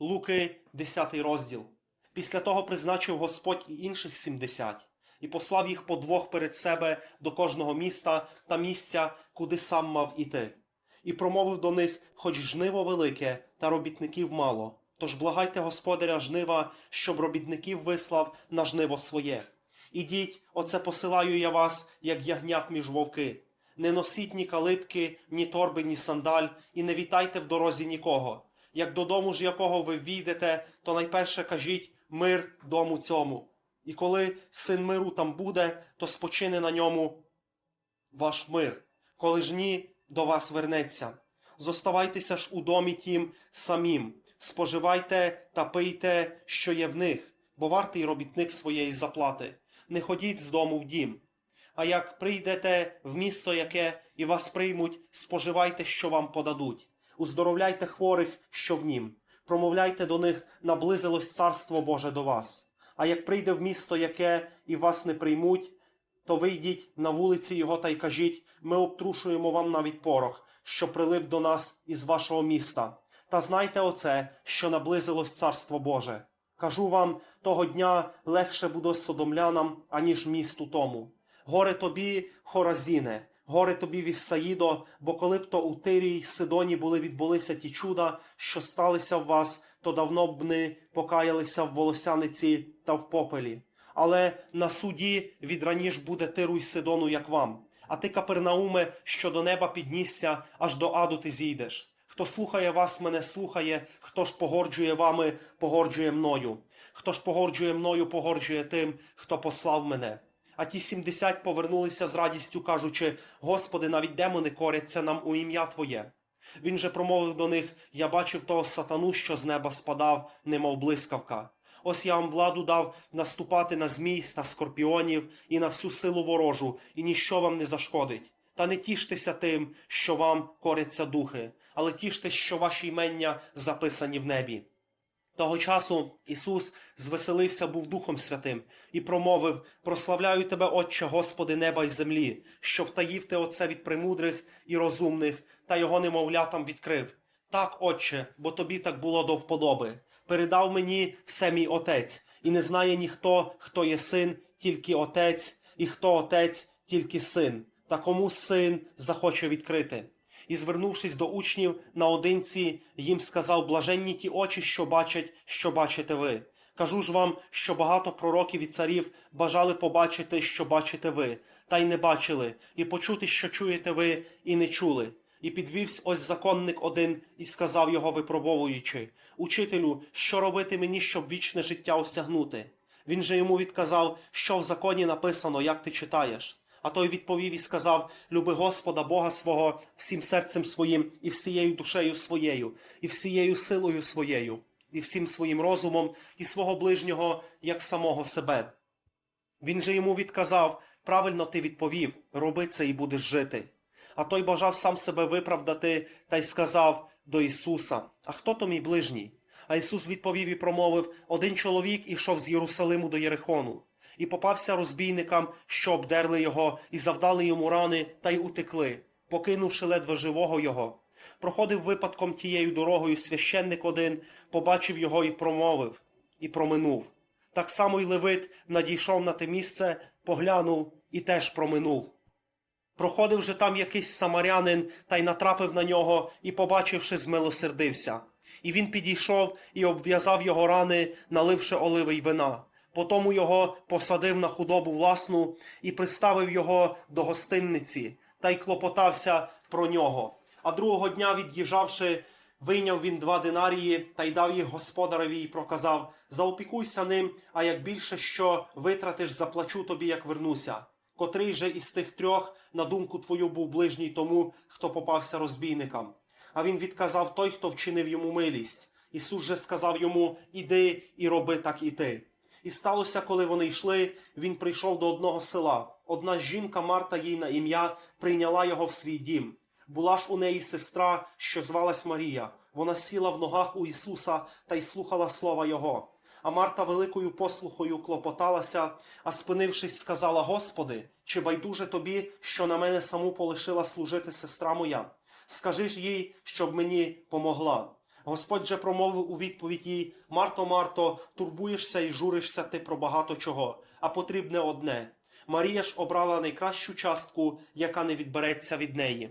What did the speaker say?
Луки, 10 розділ. Після того призначив Господь і інших сімдесят, і послав їх по двох перед себе до кожного міста та місця, куди сам мав іти. І промовив до них, хоч жниво велике, та робітників мало. Тож благайте господаря жнива, щоб робітників вислав на жниво своє. Ідіть, оце посилаю я вас, як ягнят між вовки. Не носіть ні калитки, ні торби, ні сандаль, і не вітайте в дорозі нікого. Як додому ж якого ви війдете, то найперше кажіть мир дому цьому. І коли син миру там буде, то спочине на ньому ваш мир. Коли ж ні, до вас вернеться. Зоставайтеся ж у домі тім самім, споживайте та пийте, що є в них, бо вартий робітник своєї заплати. Не ходіть з дому в дім. А як прийдете в місто яке і вас приймуть, споживайте, що вам подадуть. Уздоровляйте хворих, що в нім. Промовляйте до них, наблизилось царство Боже до вас. А як прийде в місто яке і вас не приймуть, то вийдіть на вулиці його та й кажіть, ми обтрушуємо вам навіть порох, що прилип до нас із вашого міста. Та знайте оце, що наблизилось царство Боже. Кажу вам, того дня легше буде содомлянам, аніж місту тому. Горе тобі, Хоразіне, горе тобі, Вівсаїдо, бо коли б то у Тирі й Сидоні були відбулися ті чуда, що сталися в вас, то давно б не покаялися в волосяниці та в попелі. Але на суді відраніш буде Тиру й Сидону, як вам. А ти, Капернауме, що до неба піднісся, аж до аду ти зійдеш. Хто слухає вас, мене слухає, хто ж погорджує вами, погорджує мною. Хто ж погорджує мною, погорджує тим, хто послав мене. А ті сімдесят повернулися з радістю, кажучи: Господи, навіть демони коряться нам у ім'я Твоє. Він же промовив до них: Я бачив того сатану, що з неба спадав, немов блискавка. Ось я вам владу дав наступати на змій та скорпіонів і на всю силу ворожу, і ніщо вам не зашкодить. Та не тіштеся тим, що вам коряться духи, але тіштесь, що ваші імення записані в небі. Того часу Ісус звеселився був Духом Святим і промовив: Прославляю тебе, Отче, Господи, неба й землі, що втаїв ти оце від премудрих і розумних, та його немовлятам відкрив. Так, Отче, бо тобі так було до вподоби. Передав мені все мій Отець, і не знає ніхто, хто є син, тільки Отець, і хто Отець, тільки син, та кому син захоче відкрити і, звернувшись до учнів наодинці, їм сказав блаженні ті очі, що бачать, що бачите ви. Кажу ж вам, що багато пророків і царів бажали побачити, що бачите ви, та й не бачили, і почути, що чуєте ви, і не чули. І підвівсь ось законник один і сказав його випробовуючи Учителю, що робити мені, щоб вічне життя осягнути? Він же йому відказав, що в законі написано, як ти читаєш. А той відповів і сказав: Люби Господа Бога свого всім серцем своїм, і всією душею своєю, і всією силою своєю, і всім своїм розумом, і свого ближнього, як самого себе. Він же йому відказав: Правильно ти відповів, роби це і будеш жити. А той бажав сам себе виправдати та й сказав до Ісуса: А хто то мій ближній? А Ісус відповів і промовив: Один чоловік ішов з Єрусалиму до Єрихону і попався розбійникам, що обдерли його, і завдали йому рани, та й утекли, покинувши ледве живого його. Проходив випадком тією дорогою священник один, побачив його і промовив, і проминув. Так само й Левит надійшов на те місце, поглянув і теж проминув. Проходив же там якийсь самарянин та й натрапив на нього і, побачивши, змилосердився. І він підійшов і обв'язав його рани, наливши оливи й вина. Потому його посадив на худобу власну і приставив його до гостинниці та й клопотався про нього. А другого дня, від'їжджавши, вийняв він два динарії та й дав їх господареві і проказав: Заопікуйся ним, а як більше що витратиш, заплачу тобі, як вернуся. Котрий же із тих трьох, на думку твою, був ближній тому, хто попався розбійникам. А він відказав той, хто вчинив йому милість. Ісус же сказав йому: Іди і роби так і ти. І сталося, коли вони йшли, він прийшов до одного села. Одна жінка, Марта їй на ім'я, прийняла його в свій дім. Була ж у неї сестра, що звалась Марія. Вона сіла в ногах у Ісуса та й слухала слова Його. А Марта великою послухою клопоталася, а спинившись, сказала: Господи, чи байдуже тобі, що на мене саму полишила служити сестра моя? Скажи ж їй, щоб мені помогла. Господь же промовив у відповідь їй: Марто, Марто, турбуєшся і журишся ти про багато чого, а потрібне одне. Марія ж обрала найкращу частку, яка не відбереться від неї.